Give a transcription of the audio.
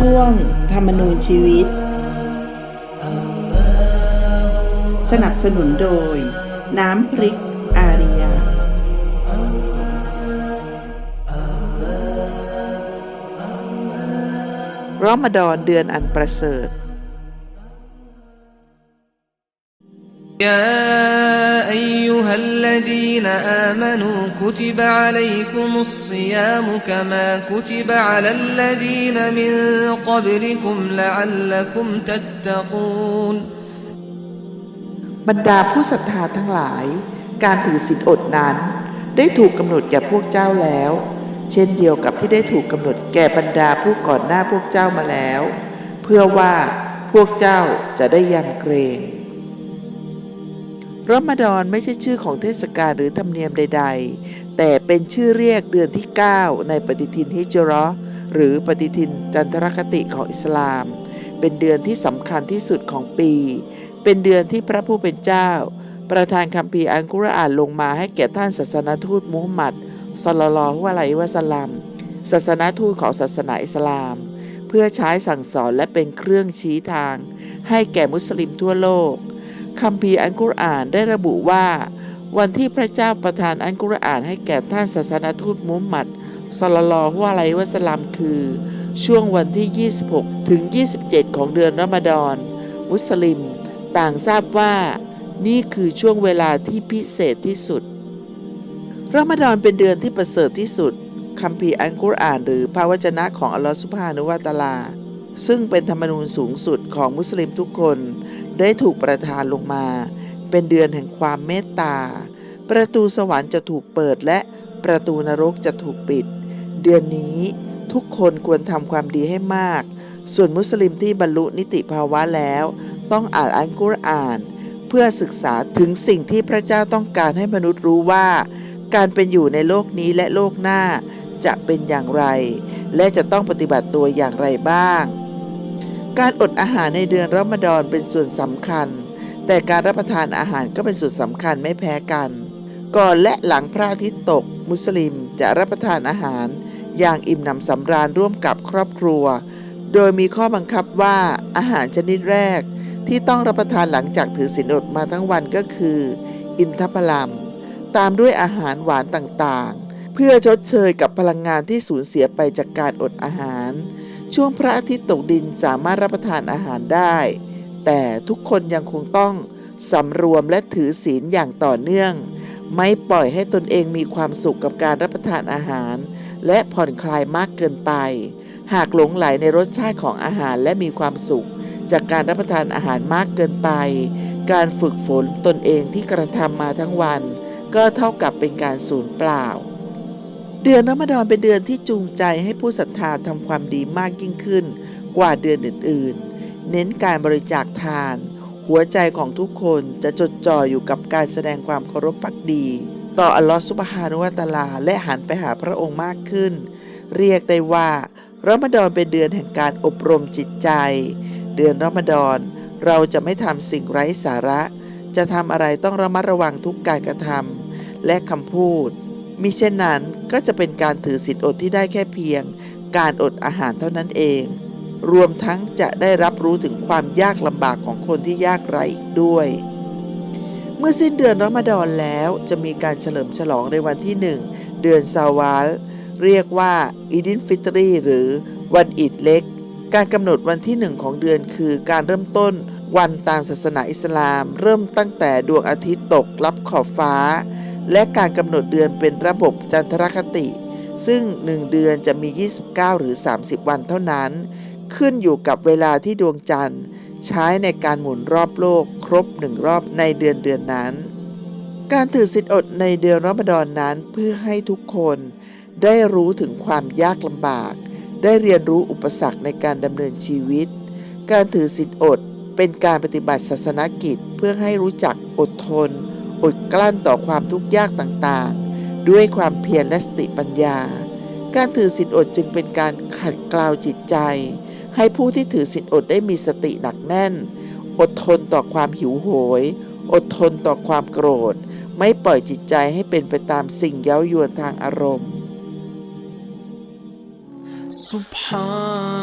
ช่วงธรรมนูญชีวิต สนับสนุนโดย น้ำพริกอาริยา รอมฎอนเดือนอันประเสริฐ يا أيها الذين آمنوا كتب عليكم الصيام كما كتب على الذين من قبلكم لعلكم تتقون บรรดาผู้ศรัทธาทั้งหลาย การถือศีลอดนั้น ได้ถูกกำหนดแก่พวกเจ้าแล้ว เช่นเดียวกับที่ได้ถูกกำหนดแก่บรรดาผู้ก่อนหน้าพวกเจ้ามาแล้ว เพื่อว่าพวกเจ้าจะได้ยำเกรง รอมฎอนไม่ใช่ชื่อของเทศกาลหรือธรรมเนียมใด ๆ แต่เป็นชื่อเรียกเดือนที่ 9 ในปฏิทินฮิจราะห์หรือปฏิทินจันทรคติของอิสลาม เป็นเดือนที่สำคัญที่สุดของปี เป็นเดือนที่พระผู้เป็นเจ้า ประทานคัมภีร์อัลกุรอานลงมาให้แก่ท่านศาสนทูตมุฮัมหมัดศ็อลลัลลอฮุอะลัยวะสลลัมศาสนทูตของศาสนาอิสลาม เพื่อใช้สั่งสอนและเป็นเครื่องชี้ทาง ให้แก่มุสลิมทั่วโลก คัมภีร์อัลกุรอานได้ระบุว่า วันที่พระเจ้าประทานอัลกุรอานให้แก่ท่านศาสนทูตมุฮัมมัดศ็อลลัลลอฮุอะลัยวะสลลัมคือ ช่วงวันที่ 26 ถึง 27 ของเดือนรอมฎอน มุสลิม ต่างทราบว่า นี่คือช่วงเวลาที่พิเศษที่สุดรอมฎอนเป็นเดือนที่ประเสริฐที่สุดคัมภีร์อัลกุรอาน หรือพระวจนะของอัลลอฮฺสุบฮานุวะตาลา ซึ่งเป็นธรรมนูญสูงสุดของมุสลิมทุกคนได้ถูกประทานลงมา เป็นเดือนแห่งความเมตตา ประตูสวรรค์จะถูกเปิดและประตูนรกจะถูกปิด เดือนนี้ทุกคนควรทำความดีให้มาก ส่วนมุสลิมที่บรรลุนิติภาวะแล้ว ต้องอ่านอัลกุรอาน เพื่อศึกษาถึงสิ่งที่พระเจ้าต้องการให้มนุษย์รู้ว่า การเป็นอยู่ในโลกนี้และโลกหน้าจะเป็นอย่างไร และจะต้องปฏิบัติตัวอย่างไรบ้าง การอดอาหารในเดือนรอมฎอนเป็นส่วนสำคัญ แต่การรับประทานอาหารก็เป็นส่วนสำคัญไม่แพ้กัน ก่อนและหลังพระอาทิตย์ตก มุสลิมจะรับประทานอาหาร อย่างอิ่มหนำสำราญร่วมกับครอบครัว โดยมีข้อบังคับว่าอาหารชนิดแรก ที่ต้องรับประทานหลังจากถือศีลอดมาทั้งวันก็คือ อินทผลัมตามด้วยอาหารหวานต่างๆ เพื่อชดเชยกับพลังงานที่สูญเสียไปจากการอดอาหาร ช่วงพระอาทิตย์ตกดินสามารถรับประทานอาหารได้ แต่ทุกคนยังคงต้องสำรวมและถือศีลอย่างต่อเนื่อง ไม่ปล่อยให้ตนเองมีความสุขกับการรับประทานอาหาร และผ่อนคลายมากเกินไป หากหลงไหลในรสชาติของอาหารและมีความสุข จากการรับประทานอาหารมากเกินไป การฝึกฝนตนเองที่กระทำมาทั้งวัน ก็เท่ากับเป็นการสูญเปล่า เดือนรอมฎอนเป็นเดือนที่จูงใจให้ผู้ศรัทธาทำความดีมากยิ่งขึ้น กว่าเดือนอื่น ๆ เน้นการบริจาคทาน หัวใจของทุกคนจะจดจ่ออยู่กับการแสดงความเคารพพักดี ต่ออัลลอฮฺสุบฮานุวะตาลา และหันไปหาพระองค์มากขึ้น เรียกได้ว่ารอมฎอนเป็นเดือนแห่งการอบรมจิตใจ เดือนรอมฎอนเราจะไม่ทำสิ่งไร้สาระ จะทำอะไรต้องระมัดระวังทุกการกระทำและคำพูด มิเช่นนั้นก็จะเป็นการถือศีลอดที่ได้แค่เพียง การอดอาหารเท่านั้นเอง รวมทั้งจะได้รับรู้ถึงความยากลำบากของคนที่ยากไร้อีกด้วย เมื่อสิ้นเดือนรอมฎอนแล้วจะมีการเฉลิมฉลองในวันที่หนึ่งเดือนซาวาลเรียกว่าอีดินฟิตรีหรือวันอิดเล็ก การกำหนดวันที่หนึ่งของเดือนคือการเริ่มต้นวันตามศาสนาอิสลาม เริ่มตั้งแต่ดวงอาทิตย์ตกลับขอบฟ้า และการกำหนดเดือนเป็นระบบจันทรคติ ซึ่ง 1 เดือนจะมี 29 หรือ 30 วันเท่านั้น ขึ้นอยู่กับเวลาที่ดวงจันทร์ ใช้ในการหมุนรอบโลกครบหนึ่งรอบในเดือนเดือนนั้น การถือศีลอดในเดือนรอมฎอนนั้นเพื่อให้ทุกคนได้รู้ถึงความยากลำบาก ได้เรียนรู้อุปสรรคในการดำเนินชีวิต การถือศีลอดเป็นการปฏิบัติศาสนกิจเพื่อให้รู้จักอดทน อดกลั้นต่อความทุกข์ยากต่างๆ ด้วยความเพียรและสติปัญญา การถือศีลอดจึงเป็นการขัดเกลาจิตใจ ให้ผู้ที่ถือศีลอดได้มีสติหนักแน่น อดทนต่อความหิวโหย อดทนต่อความโกรธ ไม่ปล่อยจิตใจให้เป็นไปตามสิ่งเย้ายวนทางอารมณ์ سبحانك